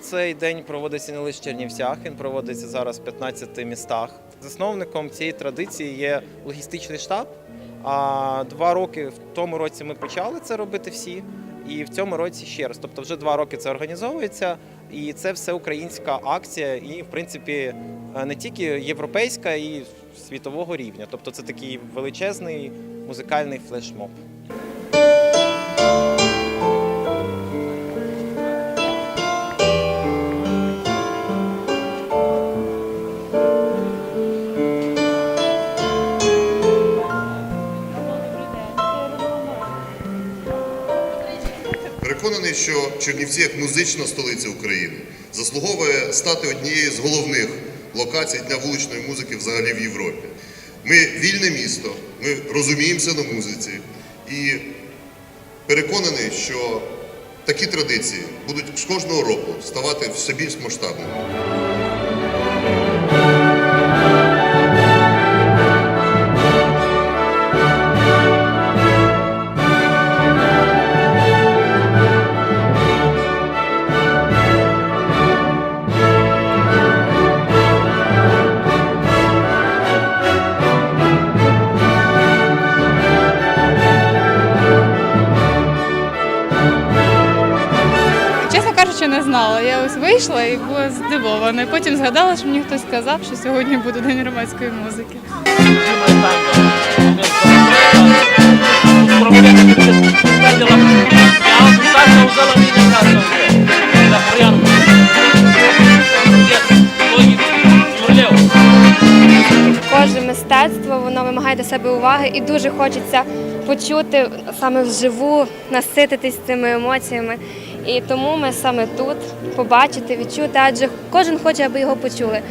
цей день проводиться не лише в Чернівцях, він проводиться зараз в 15 містах. Засновником цієї традиції є логістичний штаб. А два роки в тому році ми почали це робити всі, і в цьому році ще раз. Тобто, вже два роки це організовується, і це все українська акція, і в принципі е, не тільки європейська, і світового рівня. Тобто, це такий величезний музикальний флешмоб. Переконаний, що Чернівці, як музична столиця України, заслуговує стати однією з головних локацій для вуличної музики взагалі в Європі. Ми вільне місто, ми розуміємося на музиці і переконаний, що такі традиції будуть з кожного року ставати все більш масштабними. Кажучи, не знала. Я ось вийшла і була здивована. Потім згадала, що мені хтось сказав, що сьогодні буде день громадської музики. Кожне мистецтво воно вимагає до себе уваги і дуже хочеться почути саме вживу, насититись цими емоціями. І тому ми саме тут побачити, відчути, адже кожен хоче, аби його почули.